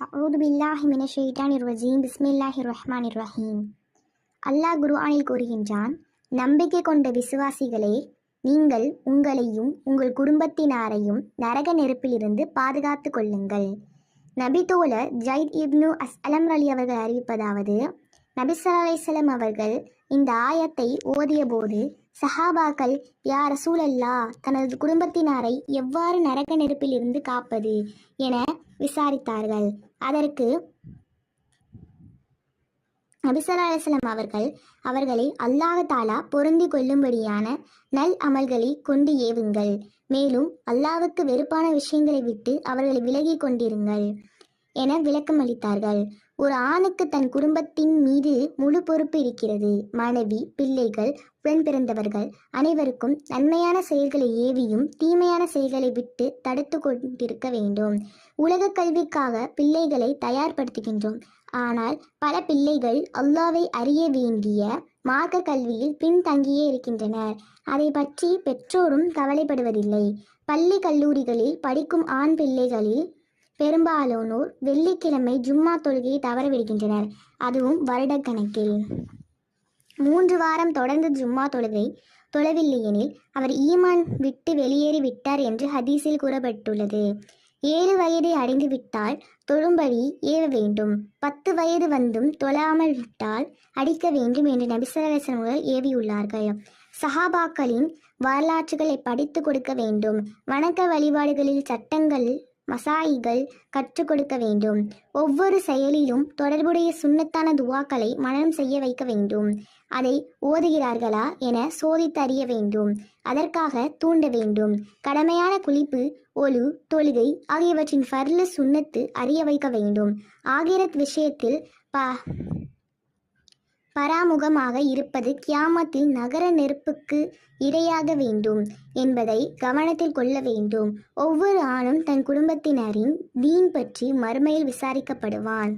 அவுது பில்லாஹி மின ஷெய்டானிர் ரஜீம் பிஸ்மில்லாஹிர் ரஹ்மானிர் ரஹீம் அல்லாஹ் குர்ஆனில் கூறுகின்றான் நம்பிக்கை கொண்ட விசுவாசிகளே நீங்கள் உங்களையும் உங்கள் குடும்பத்தினாரையும் நரக நெருப்பிலிருந்து பாதுகாத்து கொள்ளுங்கள். நபிதோலர் ஜைத் இப்னு அஸ் அலம் அலி அவர்கள் அறிவிப்பதாவது நபி அவர்கள் இந்த ஆயத்தை ஓதியபோது சஹாபாக்கள் யார் ரசூலல்லா தனது குடும்பத்தினாரை எவ்வாறு நரக நெருப்பிலிருந்து காப்பது? என விசாரித்தார்கள். அதற்கு நபிசராசலம் அவர்கள் அவர்களை அல்லாஹ் தாலா பொருந்தி கொள்ளும்படியான நல் அமல்களை கொண்டு ஏவுங்கள். மேலும் அல்லாவுக்கு வெறுப்பான விஷயங்களை விட்டு அவர்களை விலகி கொண்டிருங்கள் என விளக்கம் அளித்தார்கள் ஒரு ஆணுக்கு தன் குடும்பத்தின் மீது முழு பொறுப்பு இருக்கிறது. மனைவி பிள்ளைகள் உடன் பிறந்தவர்கள் அனைவருக்கும் நன்மையான செயல்களை ஏவியும் தீமையான செயல்களை விட்டு தடுத்து கொண்டிருக்க வேண்டும். உலக கல்விக்காக பிள்ளைகளை தயார்படுத்துகின்றோம். ஆனால் பல பிள்ளைகள் அல்லாவை அறிய வேண்டிய மார்க்க கல்வியில் பின்தங்கியே இருக்கின்றனர். அதை பற்றி பெற்றோரும் கவலைப்படுவதில்லை. பள்ளி கல்லூரிகளில் படிக்கும் ஆண் பிள்ளைகளில் பெரும்பாலானோர் வெள்ளிக்கிழமை ஜும்மா தொழுகையை தவறவிடுகின்றனர். அதுவும் வருடக்கணக்கில். மூன்று வாரம் தொடர்ந்து ஜும்மா தொழுகை தொழவில்லையெனில் அவர் ஈமான் விட்டு வெளியேறி விட்டார் என்று ஹதீஸில் கூறப்பட்டுள்ளது. ஏழு வயதை அடைந்து விட்டால் தொழும்படி ஏவ வேண்டும். பத்து வயது வந்தும் தொழாமல் விட்டால் அடிக்க வேண்டும் என்று நபிசரசன் முதல் ஏவியுள்ளார்கள். சஹாபாக்களின் வரலாற்றுகளை படித்து கொடுக்க வேண்டும். வணக்க வழிபாடுகளில் சட்டங்கள் மசாயிகள் கற்றுக் கொடுக்க வேண்டும். ஒவ்வொரு செயலிலும் தொடர்புடைய சுண்ணத்தான துவாக்களை மனனம் செய்ய வைக்க வேண்டும். அதை ஓதுகிறார்களா என சோதித்தறிய வேண்டும். அதற்காக தூண்ட வேண்டும். கடமையான குளிப்பு ஒலு தொழுகை ஆகியவற்றின் ஃபர்ல சுண்ணத்து அறிய வைக்க வேண்டும். ஆகிரத் விஷயத்தில் ப பராமுகமாக இருப்பது கியாமத்தில் நகர நெருப்புக்கு இரையாக வேண்டும் என்பதை கவனத்தில் கொள்ள வேண்டும். ஒவ்வொரு ஆணும் தன் குடும்பத்தினரின் தீன் பற்றி மறுமையில் விசாரிக்கப்படுவான்